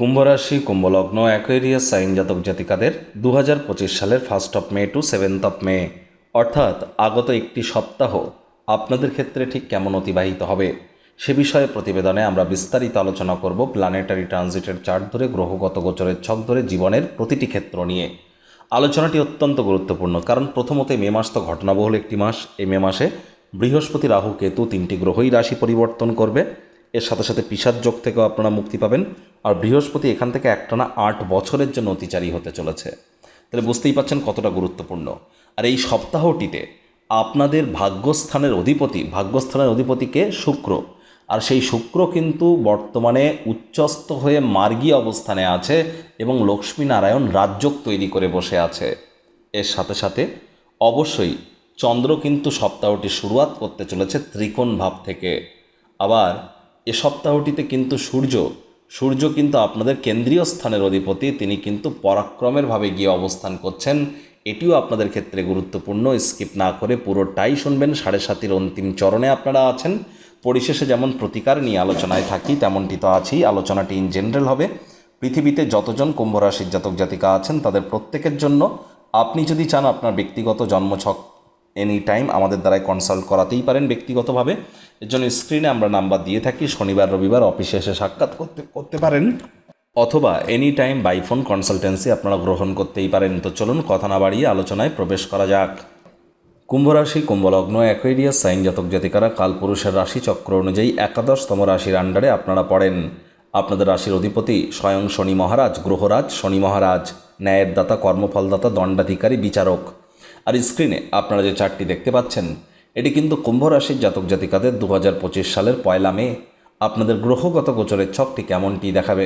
কুম্ভরাশি, কুম্ভলগ্ন, Aquarius sign জাতক জাতিকাদের দু হাজার পঁচিশ সালের first of May to seventh of May অর্থাৎ আগত একটি সপ্তাহ আপনাদের ক্ষেত্রে ঠিক কেমন অতিবাহিত হবে? সে বিষয়ে প্রতিবেদনে আমরা বিস্তারিত আলোচনা করব প্ল্যানেটারি ট্রানজিটের চার্ট ধরে, গ্রহগত গোচরের ছক ধরে, জীবনের প্রতিটি ক্ষেত্র নিয়ে। আলোচনাটি অত্যন্ত গুরুত্বপূর্ণ, কারণ প্রথমত মে মাস তো ঘটনাবহুল একটি মাস। এই মে মাসে বৃহস্পতি, রাহু, কেতু তিনটি গ্রহই রাশি পরিবর্তন করবে। এর সাথে সাথে পিসার যোগ থেকেও আপনারা মুক্তি পাবেন। আর বৃহস্পতি এখান থেকে একটানা আট বছরের জন্য অতিচারী হতে চলেছে। তাহলে বুঝতেই পাচ্ছেন কতটা গুরুত্বপূর্ণ। আর এই সপ্তাহটিতে আপনাদের ভাগ্যস্থানের অধিপতি, ভাগ্যস্থানের অধিপতিকে শুক্র। আর সেই শুক্র কিন্তু বর্তমানে উচ্চস্থ হয়ে মার্গী অবস্থানে আছে এবং লক্ষ্মীনারায়ণ রাজ্যক তৈরি করে বসে আছে। এর সাথে সাথে অবশ্যই চন্দ্র কিন্তু সপ্তাহটি শুরুয়াত করতে চলেছে ত্রিকোণ ভাব থেকে। আবার এ সপ্তাহটিতে কিন্তু সূর্য সূর্য কিন্তু আপনাদের কেন্দ্রীয় স্থানের অধিপতি, তিনি কিন্তু পরাক্রমের ভাবে গিয়ে অবস্থান করছেন। এটিও আপনাদের ক্ষেত্রে গুরুত্বপূর্ণ, স্কিপ না করে পুরোটাই শুনবেন। সাড়ে সাতির অন্তিম চরণে আপনারা আছেন। পরিশেষে যেমন প্রতিকার নিয়ে আলোচনায় থাকি, তেমনটি তো আছেই। আলোচনাটি ইন জেনারেল হবে। পৃথিবীতে যতজন কুম্ভ রাশির জাতক জাতিকা আছেন, তাদের প্রত্যেকের জন্য আপনি যদি চান আপনার ব্যক্তিগত জন্মছক এনি টাইম আমাদের দ্বারাই কনসাল্ট করাতেই পারেন ব্যক্তিগতভাবে। এর জন্য স্ক্রিনে আমরা নাম্বার দিয়ে থাকি, শনিবার, রবিবার অফিসে এসে সাক্ষাৎ করতে করতে পারেন। অথবা any time by phone consultancy আপনারা গ্রহণ করতেই পারেন। তো চলুন কথা না বাড়িয়ে আলোচনায় প্রবেশ করা যাক। কুম্ভ রাশি কুম্ভলগ্ন অ্যাকোয়েরিয়াস সাইন জাতক জাতিকারা কালপুরুষের রাশি চক্র অনুযায়ী একাদশতম রাশির আন্ডারে আপনারা পড়েন। আপনাদের রাশির অধিপতি স্বয়ং শনি মহারাজ, গ্রহরাজ, শনি মহারাজ ন্যায়ের দাতা কর্মফলদাতা, দণ্ডাধিকারী, বিচারক। আর স্ক্রিনে আপনারা যে চারটি দেখতে পাচ্ছেন, এটি কিন্তু কুম্ভ রাশির জাতক জাতিকাদের দু হাজার পঁচিশ সালের পয়লা মে। আপনাদের গ্রহগত গোচরের ছকটি কেমনটি দেখাবে?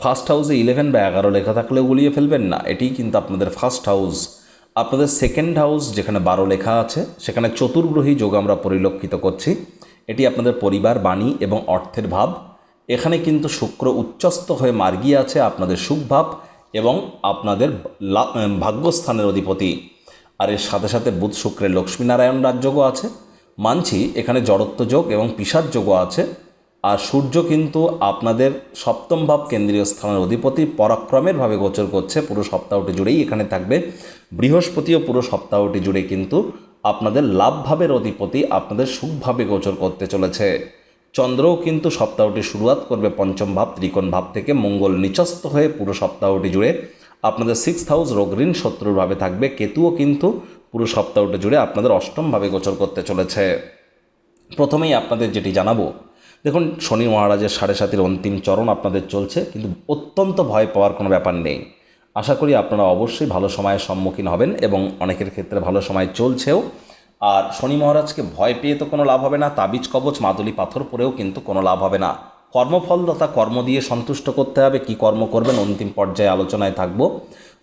ফার্স্ট হাউসে ইলেভেন বা এগারো লেখা থাকলেও গুলিয়ে ফেলবেন না এটি কিন্তু আপনাদের ফার্স্ট হাউস আপনাদের সেকেন্ড হাউস যেখানে বারো লেখা আছে, সেখানে চতুর্গ্রহী যোগ আমরা পরিলক্ষিত করছি। এটি আপনাদের পরিবার, বাণী এবং অর্থের ভাব। এখানে কিন্তু শুক্র উচ্চস্ত হয়ে মার্গিয়ে আছে আপনাদের সুখভাব এবং আপনাদের ভাগ্যস্থানের অধিপতি। আর এর সাথে সাথে বুধ শুক্রের লক্ষ্মীনারায়ণ রাজযোগও আছে। মানছি এখানে জড়ত্ব যোগ এবং যোগও আছে। আর সূর্য কিন্তু আপনাদের সপ্তম ভাব কেন্দ্রীয় স্থানের অধিপতি, পরাক্রমের ভাবে গোচর করছে, পুরো সপ্তাহটি জুড়েই এখানে থাকবে। বৃহস্পতিও পুরো সপ্তাহটি জুড়ে কিন্তু আপনাদের লাভভাবের অধিপতি, আপনাদের সুখভাবে গোচর করতে চলেছে। চন্দ্রও কিন্তু সপ্তাহটি শুরুয়াত করবে পঞ্চম ভাব, ত্রিকোণ ভাব থেকে মঙ্গল নিচস্ত হয়ে পুরো সপ্তাহটি জুড়ে আপনাদের সিক্স হাউস ঋণ শত্রুরভাবে থাকবে। কেতুও কিন্তু পুরো সপ্তাহটা জুড়ে আপনাদের অষ্টমভাবে গোচর করতে চলেছে। প্রথমেই আপনাদের যেটি জানাব, দেখুন, শনি মহারাজের সাড়ে সাতির অন্তিম চরণ আপনাদের চলছে, কিন্তু অত্যন্ত ভয় পাওয়ার কোনো ব্যাপার নেই। আশা করি আপনারা অবশ্যই ভালো সময়ের সম্মুখীন হবেন এবং অনেকের ক্ষেত্রে ভালো সময় চলছেও। আর শনি মহারাজকে ভয় পেয়ে তো কোনো লাভ হবে না, তাবিজ কবচ, মাদুলি পাথর পরেও কিন্তু কোনো লাভ হবে না। কর্মফলদাতা কর্ম দিয়ে সন্তুষ্ট করতে হবে, কি কর্ম করবেন অন্তিম পর্যায়ে আলোচনায় থাকব।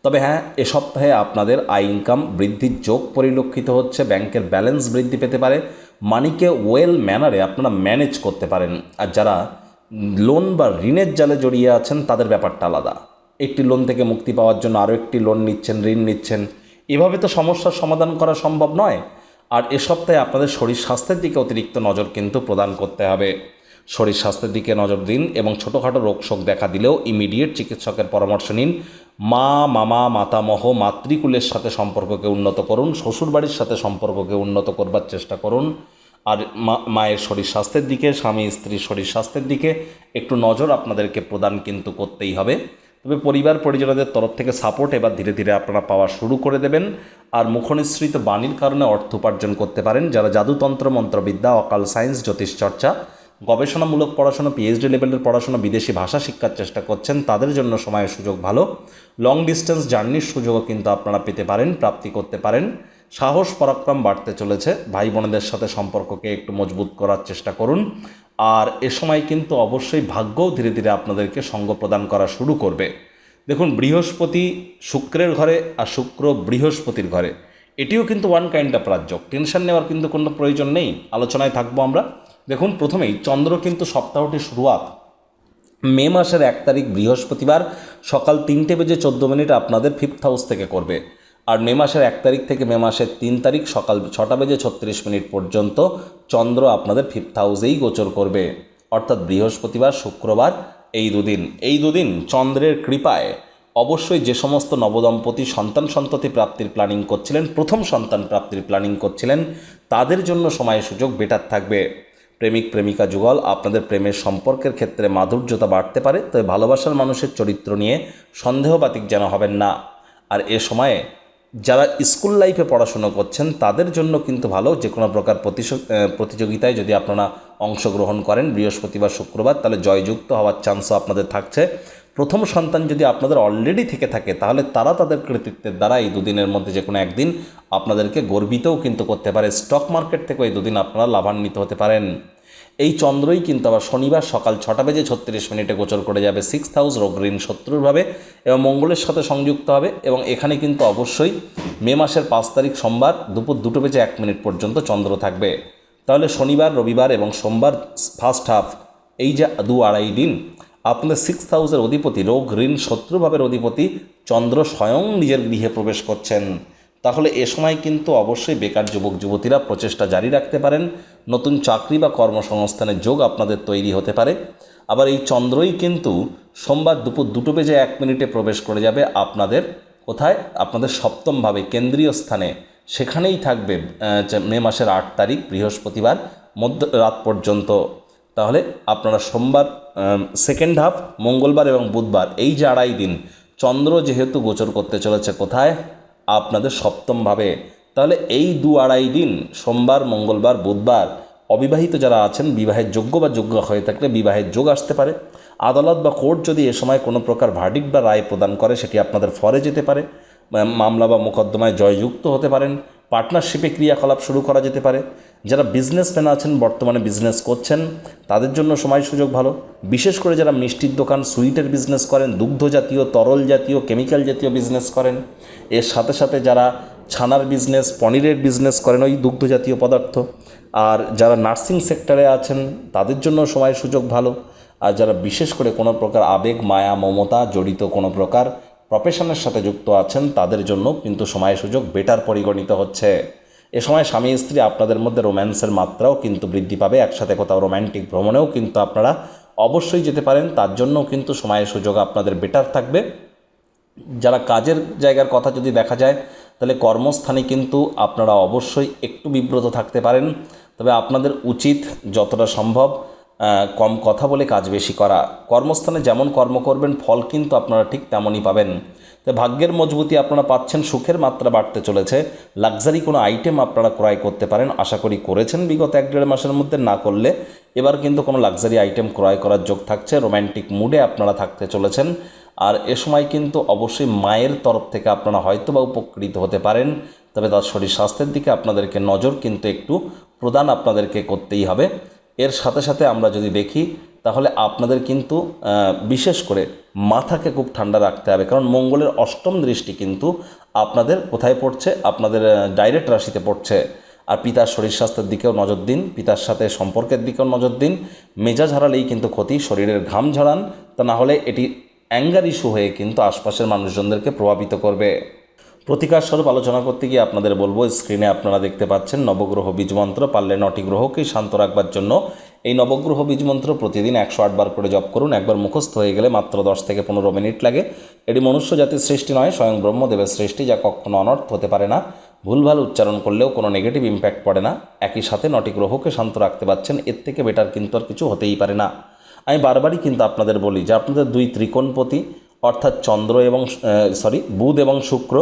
তবে হ্যাঁ এ সপ্তাহে আপনাদের আয় ইনকাম বৃদ্ধির যোগ পরিলক্ষিত হচ্ছে, ব্যাংকের ব্যালেন্স বৃদ্ধি পেতে পারে, মানিকে ওয়েল ম্যানারে আপনারা ম্যানেজ করতে পারেন। আর যারা লোন বা ঋণের জালে জড়িয়ে আছেন, তাদের ব্যাপারটা আলাদা। একটি লোন থেকে মুক্তি পাওয়ার জন্য আরও একটি লোন নিচ্ছেন, ঋণ নিচ্ছেন। এভাবে তো সমস্যার সমাধান করা সম্ভব নয়। আর এ সপ্তাহে আপনাদের শরীর স্বাস্থ্যের দিকে অতিরিক্ত নজর কিন্তু প্রদান করতে হবে। শরীর স্বাস্থ্যের দিকে নজর দিন এবং ছোটোখাটো রোগ শোক দেখা দিলেও ইমিডিয়েট চিকিৎসকের পরামর্শ নিন। মা, মামা, মাতামহ, মাতৃকুলের সাথে সম্পর্ককে উন্নত করুন, শ্বশুরবাড়ির সাথে সম্পর্ককে উন্নত করবার চেষ্টা করুন। আর মায়ের শরীর স্বাস্থ্যের দিকে, স্বামী, স্ত্রীর শরীর স্বাস্থ্যের দিকে একটু নজর আপনাদেরকে প্রদান কিন্তু করতেই হবে। তবে পরিবার পরিজনদের তরফ থেকে সাপোর্ট এবার ধীরে ধীরে আপনারা পাওয়া শুরু করে দেবেন। আর মুখনিসৃত বাণীর কারণে অর্থ উপার্জন করতে পারেন যারা জাদুতন্ত্র, মন্ত্রবিদ্যা, অকাল সায়েন্স, জ্যোতিষ চর্চা গবেষণামূলক পড়াশোনা পিএইচডি লেভেলের পড়াশোনা বিদেশি ভাষা শিক্ষার চেষ্টা করছেন, তাদের জন্য সময়ের সুযোগ ভালো। লং ডিস্টেন্স জার্নির সুযোগও কিন্তু আপনারা পেতে পারেন, প্রাপ্তি করতে পারেন। সাহস, পরাক্রম বাড়তে চলেছে। ভাই বোনেদের সাথে সম্পর্ককে একটু মজবুত করার চেষ্টা করুন। আর এ সময় কিন্তু অবশ্যই ভাগ্যও ধীরে ধীরে আপনাদেরকে সঙ্গ প্রদান করা শুরু করবে। দেখুন, বৃহস্পতি শুক্রের ঘরে আর শুক্র বৃহস্পতির ঘরে। এটিও কিন্তু ওয়ান কাইন্ড অফ রাজ্যক টেনশন নেওয়ার কিন্তু কোনো প্রয়োজন নেই। আলোচনায় থাকব আমরা। দেখুন, প্রথমেই চন্দ্র কিন্তু সপ্তাহটি শুরুয়াত। মে মাসের এক তারিখ বৃহস্পতিবার সকাল তিনটে বেজে চোদ্দ মিনিট আপনাদের ফিফথ হাউস থেকে করবে। আর মে মাসের এক তারিখ থেকে মে মাসের তিন তারিখ সকাল ছটা বেজে ছত্রিশ মিনিট পর্যন্ত চন্দ্র আপনাদের ফিফথ হাউসেই গোচর করবে। অর্থাৎ বৃহস্পতিবার, শুক্রবার এই দুদিন। এই দুদিন চন্দ্রের কৃপায় অবশ্যই যে সমস্ত নবদম্পতি সন্তান সন্ততি প্রাপ্তির প্ল্যানিং করছিলেন, প্রথম সন্তান প্রাপ্তির প্ল্যানিং করছিলেন, তাদের জন্য সময় সুযোগ বেটার থাকবে। প্রেমিক, প্রেমিকা যুগল, আপনাদের প্রেমের সম্পর্কের ক্ষেত্রে মাধুর্যতা বাড়তে পারে, তবে ভালোবাসার মানুষের চরিত্র নিয়ে সন্দেহবাতিক যেন হবেন না। আর এ সময়ে যারা স্কুল লাইফে পড়াশুনো করছেন, তাদের জন্য কিন্তু ভালো যে কোনো প্রকার প্রতিযোগিতায় যদি আপনারা অংশগ্রহণ করেন বৃহস্পতিবার, শুক্রবার, তাহলে জয়যুক্ত হওয়ার চান্সও আপনাদের থাকছে। প্রথম সন্তান যদি আপনাদের অলরেডি থেকে থাকে, তাহলে তারা তাদের কৃতিত্বের দ্বারা এই দুদিনের মধ্যে যে কোনো একদিন আপনাদেরকে গর্বিতও কিন্তু করতে পারে। স্টক মার্কেট থেকেও এই দুদিন আপনারা লাভান্বিত হতে পারেন। এই চন্দ্রই কিন্তু আবার শনিবার সকাল ছটা বেজে ছত্রিশ মিনিটে গোচর করে যাবে সিক্স হাউস রোগঋণ শত্রুরভাবে এবং মঙ্গলের সাথে সংযুক্ত হবে এবং এখানে কিন্তু অবশ্যই মে মাসের পাঁচ তারিখ সোমবার দুপুর দুটো বেজে এক মিনিট পর্যন্ত চন্দ্র থাকবে। তাহলে শনিবার, রবিবার এবং সোমবার ফার্স্ট হাফ এই যে দু আড়াই দিন আপনাদের সিক্স হাউসের অধিপতি, রোগ, ঋণ, শত্রুভাবের অধিপতি, চন্দ্র স্বয়ং নিজের গৃহে প্রবেশ করছেন। তাহলে এ সময় কিন্তু অবশ্যই বেকার যুবক, যুবতীরা প্রচেষ্টা জারি রাখতে পারেন। নতুন চাকরি বা কর্মসংস্থানের যোগ আপনাদের তৈরি হতে পারে। আবার এই চন্দ্রই কিন্তু সোমবার দুপুর দুটো বেজে এক মিনিটে প্রবেশ করে যাবে আপনাদের কোথায়? আপনাদের সপ্তমভাবে কেন্দ্রীয় স্থানে। সেখানেই থাকবে মে মাসের আট তারিখ, বৃহস্পতিবার, মধ্য, রাত পর্যন্ত। তাহলে আপনারা সোমবার সেকেন্ড হাফ মঙ্গলবার এবং বুধবার, এই যে আড়াই দিন, চন্দ্র যেহেতু গোচর করতে চলেছে কোথায়? আপনাদের সপ্তমভাবে। তাহলে এই দু আড়াই দিন, সোমবার, মঙ্গলবার, বুধবার, অবিবাহিত যারা আছেন, বিবাহের যোগ্য বা যোগ্য হয়ে থাকলে বিবাহের যোগ আসতে পারে। আদালত বা কোর্ট যদি এ সময় কোনো প্রকার ভার্ডিক বা রায় প্রদান করে, সেটি আপনাদের ফরে যেতে পারে। মামলা বা মোকদ্দমায় জয়যুক্ত হতে পারেন। পার্টনারশিপে ক্রিয়াকলাপ শুরু করা যেতে পারে। যারা বিজনেসম্যান আছেন, বর্তমানে বিজনেস করছেন, তাদের জন্য সময় সুযোগ ভালো। বিশেষ করে যারা মিষ্টির দোকান সুইটের বিজনেস করেন, দুগ্ধ জাতীয়, তরল জাতীয় কেমিক্যাল জাতীয় বিজনেস করেন, এর সাথে সাথে যারা ছানার বিজনেস পনিরের বিজনেস করেন, ওই দুগ্ধ জাতীয় পদার্থ। আর যারা নার্সিং সেক্টরে আছেন, তাদের জন্য সময় সুযোগ ভালো। আর যারা বিশেষ করে কোনো প্রকার আবেগ, মায়া, মমতা জড়িত কোনো প্রকার প্রফেশনের সাথে যুক্ত আছেন, তাদের জন্য কিন্তু সময় সুযোগ বেটার পরিগণিত হচ্ছে। এ সময় স্বামী স্ত্রী আপনাদের মধ্যে রোম্যান্সের মাত্রাও কিন্তু বৃদ্ধি পাবে, একসাথে কোথাও রোম্যান্টিক ভ্রমণেও কিন্তু আপনারা অবশ্যই যেতে পারেন, তার জন্যও কিন্তু সময়ের সুযোগ আপনাদের বেটার থাকবে। যারা কাজের জায়গার কথা যদি দেখা যায়, তাহলে কর্মস্থানে কিন্তু আপনারা অবশ্যই একটু বিব্রত থাকতে পারেন। তবে আপনাদের উচিত যতটা সম্ভব কম কথা বলে কাজ বেশি করা। কর্মস্থানে যেমন কর্ম করবেন, ফল কিন্তু আপনারা ঠিক তেমনই পাবেন। তো ভাগ্যের মজবুতি আপনারা পাচ্ছেন, সুখের মাত্রা বাড়তে চলেছে। লাক্সারি কোনো আইটেম আপনারা ক্রয় করতে পারেন, আশা করি করেছেন বিগত এক দেড় মাসের মধ্যে, না করলে এবার কিন্তু কোনো লাক্সারি আইটেম ক্রয় করার যোগ থাকছে রোম্যান্টিক মুডে আপনারা থাকতে চলেছেন। আর এ সময় কিন্তু অবশ্যই মায়ের তরফ থেকে আপনারা হয়তো বা উপকৃত হতে পারেন, তবে তার শরীর স্বাস্থ্যের দিকে আপনাদেরকে নজর কিন্তু একটু প্রদান আপনাদেরকে করতেই হবে। এর সাথে সাথে আমরা যদি দেখি তাহলে আপনাদের কিন্তু বিশেষ করে মাথাকে খুব ঠান্ডা রাখতে হবে। কারণ মঙ্গলের অষ্টম দৃষ্টি কিন্তু আপনাদের কোথায় পড়ছে? আপনাদের ডাইরেক্ট রাশিতে পড়ছে। আর পিতার শরীর স্বাস্থ্যের দিকেও নজর দিন, পিতার সাথে সম্পর্কের দিকেও নজর দিন। মেজাজ হারালেই কিন্তু ক্ষতি, শরীরের ঘাম ঝরান। তা না হলে এটি অ্যাঙ্গার ইস্যু হয়ে কিন্তু আশপাশের মানুষজনদেরকে প্রভাবিত করবে। প্রতিকার স্বরূপ আলোচনা করতে গিয়ে আপনাদের বলব স্ক্রিনে আপনারা দেখতে পাচ্ছেন নবগ্রহ বীজমন্ত্র, পারলে নটি গ্রহকেই শান্ত রাখবার জন্য এই নবগ্রহ বীজমন্ত্র প্রতিদিন একশো আটবার করে জপ করুন। একবার মুখস্থ হয়ে গেলে মাত্র দশ থেকে পনেরো মিনিট লাগে। এটি মনুষ্য জাতির সৃষ্টি নয়, স্বয়ং ব্রহ্মদেবের সৃষ্টি, যা কখনো অনর্থ হতে পারে না। ভুলভাল উচ্চারণ করলেও কোনো নেগেটিভ ইম্প্যাক্ট পড়ে না। একই সাথে নটি গ্রহকে শান্ত রাখতে পারছেন, এর থেকে বেটার কিন্তু আর কিছু হতেই পারে না। আমি বারবারই কিন্তু আপনাদের বলি যে আপনাদের দুই ত্রিকোণপতি, অর্থাৎ চন্দ্র এবং সরি বুধ এবং শুক্র,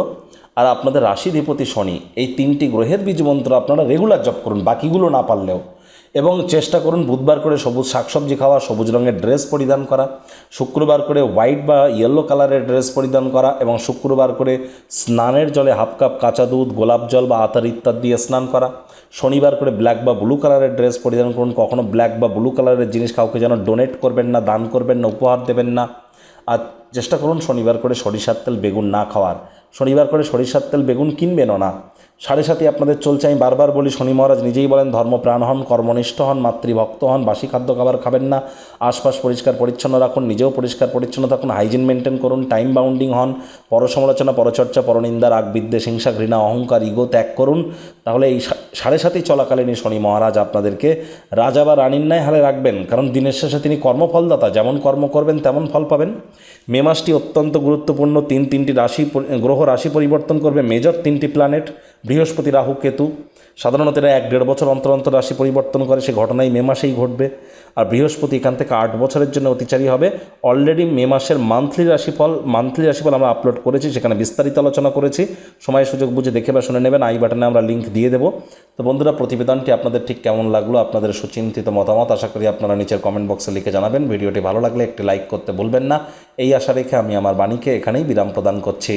আর আপনাদের রাশিধিপতি শনি, এই তিনটি গ্রহের বীজ মন্ত্র আপনারা রেগুলার জপ করুন, বাকিগুলো না পারলেও। এবং চেষ্টা করুন বুধবার করে সবুজ শাকসবজি খাওয়া, সবুজ রঙের ড্রেস পরিধান করা, শুক্রবার করে হোয়াইট বা ইয়েলো কালারের ড্রেস পরিধান করা এবং শুক্রবার করে স্নানের জলে হাফ কাপ কাঁচা দুধ, গোলাপ জল বা আতার ইত্যাদি দিয়ে স্নান করা, শনিবার করে ব্ল্যাক বা ব্লু কালারের ড্রেস পরিধান করুন, কখনো ব্ল্যাক বা ব্লু কালারের জিনিস কাউকে যেন ডোনেট করবেন না, দান করবেন না, উপহার দেবেন না। আর চেষ্টা করুন শনিবার করে সরিষার তেল বেগুন না খাওয়ার, শনিবার করে সরিষার তেল বেগুন কিনবেনও না। সাড়ে সাথে আপনাদের চলছে, আমি বারবার বলি, শনি মহারাজ নিজেই বলেন, ধর্মপ্রাণ হন, কর্মনিষ্ঠ হন, মাতৃভক্ত হন, বাসি খাদ্য খাবার খাবেন না, আশপাশ পরিষ্কার পরিচ্ছন্ন রাখুন, নিজেও পরিষ্কার পরিচ্ছন্ন থাকুন, হাইজিন মেনটেন করুন, টাইম বাউন্ডিং হন, পরসমালোচনা, পরচর্চা, পরনিন্দা, রাগ, বিদ্বেষ, হিংসা, ঘৃণা, অহংকার, ইগো ত্যাগ করুন। তাহলে এই সাড়ে সাথে চলাকালীন শনি মহারাজ আপনাদেরকে রাজা বা রানীর ন্যায় হালে রাখবেন, কারণ দিনের শেষে তিনি কর্মফলদাতা, যেমন কর্ম করবেন তেমন ফল পাবেন। মে মাসটি অত্যন্ত গুরুত্বপূর্ণ, তিন তিনটি রাশি গ্রহ রাশি পরিবর্তন করবে, মেজর তিনটি প্ল্যানেট বৃহস্পতি রাহু কেতু। সাধারণত এরা এক দেড় বছর অন্তর অন্তর রাশি পরিবর্তন করে, সে ঘটনাই মে মাসেই ঘটবে। আর বৃহস্পতি এখান থেকে আট বছরের জন্য অতিচারী হবে। অলরেডি মে মাসের মান্থলি রাশিফল মান্থলি রাশিফল আমরা আপলোড করেছি, সেখানে বিস্তারিত আলোচনা করেছি। সময় সুযোগ বুঝে দেখে বা শুনে নেবেন, আই বাটনে আমরা লিঙ্ক দিয়ে দেবো। তো বন্ধুরা, প্রতিবেদনটি আপনাদের ঠিক কেমন লাগল, আপনাদের সুচিন্তিত মতামত, আশা করি আপনারা নিচের কমেন্ট বক্সে লিখে জানাবেন। ভিডিওটি ভালো লাগলে একটি লাইক করতে ভুলবেন না। এই আশা রেখে আমি আমার বাণীকে এখানেই বিরাম প্রদান করছি।